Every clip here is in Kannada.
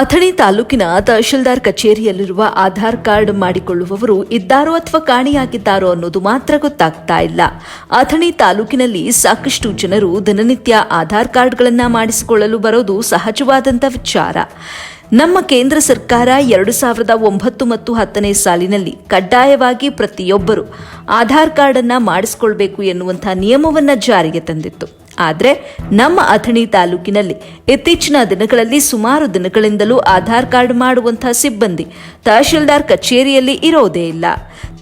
ಅಥಣಿ ತಾಲೂಕಿನ ತಹಶೀಲ್ದಾರ್ ಕಚೇರಿಯಲ್ಲಿರುವ ಆಧಾರ್ ಕಾರ್ಡ್ ಮಾಡಿಕೊಳ್ಳುವವರು ಇದ್ದಾರೋ ಅಥವಾ ಕಾಣಿಯಾಗಿದ್ದಾರೋ ಅನ್ನೋದು ಮಾತ್ರ ಗೊತ್ತಾಗ್ತಾ ಇಲ್ಲ. ಅಥಣಿ ತಾಲೂಕಿನಲ್ಲಿ ಸಾಕಷ್ಟು ಜನರು ದಿನನಿತ್ಯ ಆಧಾರ್ ಕಾರ್ಡ್ಗಳನ್ನು ಮಾಡಿಸಿಕೊಳ್ಳಲು ಬರೋದು ಸಹಜವಾದಂಥ ವಿಚಾರ. ನಮ್ಮ ಕೇಂದ್ರ ಸರ್ಕಾರ ಎರಡು ಸಾವಿರದ ಒಂಬತ್ತು ಮತ್ತು ಹತ್ತನೇ ಸಾಲಿನಲ್ಲಿ ಕಡ್ಡಾಯವಾಗಿ ಪ್ರತಿಯೊಬ್ಬರು ಆಧಾರ್ ಕಾರ್ಡ್ ಅನ್ನ ಮಾಡಿಸಿಕೊಳ್ಬೇಕು ಎನ್ನುವಂಥ ನಿಯಮವನ್ನು ಜಾರಿಗೆ ತಂದಿತ್ತು. ಆದರೆ ನಮ್ಮ ಅಥಣಿ ತಾಲೂಕಿನಲ್ಲಿ ಇತ್ತೀಚಿನ ದಿನಗಳಲ್ಲಿ ಸುಮಾರು ದಿನಗಳಿಂದಲೂ ಆಧಾರ್ ಕಾರ್ಡ್ ಮಾಡುವಂತಹ ಸಿಬ್ಬಂದಿ ತಹಶೀಲ್ದಾರ್ ಕಚೇರಿಯಲ್ಲಿ ಇರೋದೇ ಇಲ್ಲ.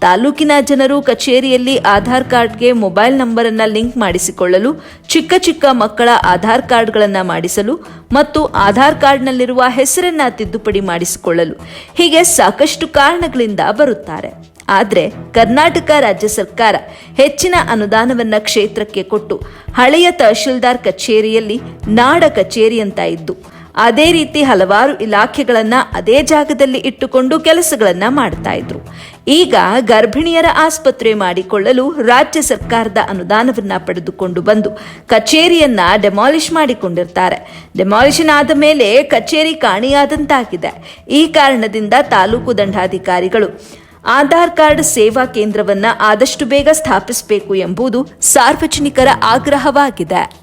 ತಾಲೂಕಿನ ಜನರು ಕಚೇರಿಯಲ್ಲಿ ಆಧಾರ್ ಕಾರ್ಡ್ಗೆ ಮೊಬೈಲ್ ನಂಬರ್ ಅನ್ನ ಲಿಂಕ್ ಮಾಡಿಸಿಕೊಳ್ಳಲು ಚಿಕ್ಕ ಚಿಕ್ಕ ಮಕ್ಕಳ ಆಧಾರ್ ಕಾರ್ಡ್ಗಳನ್ನು ಮಾಡಿಸಲು ಮತ್ತು ಆಧಾರ್ ಕಾರ್ಡ್ನಲ್ಲಿರುವ ಹೆಸರನ್ನ ತಿದ್ದುಪಡಿ ಮಾಡಿಸಿಕೊಳ್ಳಲು. ಹೀಗೆ ಸಾಕಷ್ಟು ಕಾರಣಗಳಿಂದ ಬರುತ್ತಾರೆ. ಆದರೆ ಕರ್ನಾಟಕ ರಾಜ್ಯ ಸರ್ಕಾರ ಹೆಚ್ಚಿನ ಅನುದಾನವನ್ನ ಕ್ಷೇತ್ರಕ್ಕೆ ಕೊಟ್ಟು ಹಳೆಯ ತಹಶೀಲ್ದಾರ್ ಕಚೇರಿಯಲ್ಲಿ ನಾಡ ಕಚೇರಿ ಅಂತ ಇದ್ದು ಅದೇ ರೀತಿ ಹಲವಾರು ಇಲಾಖೆಗಳನ್ನು ಅದೇ ಜಾಗದಲ್ಲಿ ಇಟ್ಟುಕೊಂಡು ಕೆಲಸಗಳನ್ನು ಮಾಡ್ತಾ ಇದ್ರು. ಈಗ ಗರ್ಭಿಣಿಯರ ಆಸ್ಪತ್ರೆ ಮಾಡಿಕೊಳ್ಳಲು ರಾಜ್ಯ ಸರ್ಕಾರದ ಅನುದಾನವನ್ನ ಪಡೆದುಕೊಂಡು ಬಂದು ಕಚೇರಿಯನ್ನ ಡೆಮಾಲಿಷ್ ಮಾಡಿಕೊಂಡಿರ್ತಾರೆ. ಡೆಮಾಲಿಷನ್ ಆದ ಮೇಲೆ ಕಚೇರಿ ಕಾಣಿಯಾದಂತಾಗಿದೆ. ಈ ಕಾರಣದಿಂದ ತಾಲೂಕು ದಂಡಾಧಿಕಾರಿಗಳು ಆಧಾರ್ ಕಾರ್ಡ್ ಸೇವಾ ಕೇಂದ್ರವನ್ನ ಆದಷ್ಟು ಬೇಗ ಸ್ಥಾಪಿಸಬೇಕು ಎಂಬುದು ಸಾರ್ವಜನಿಕರ ಆಗ್ರಹವಾಗಿದೆ.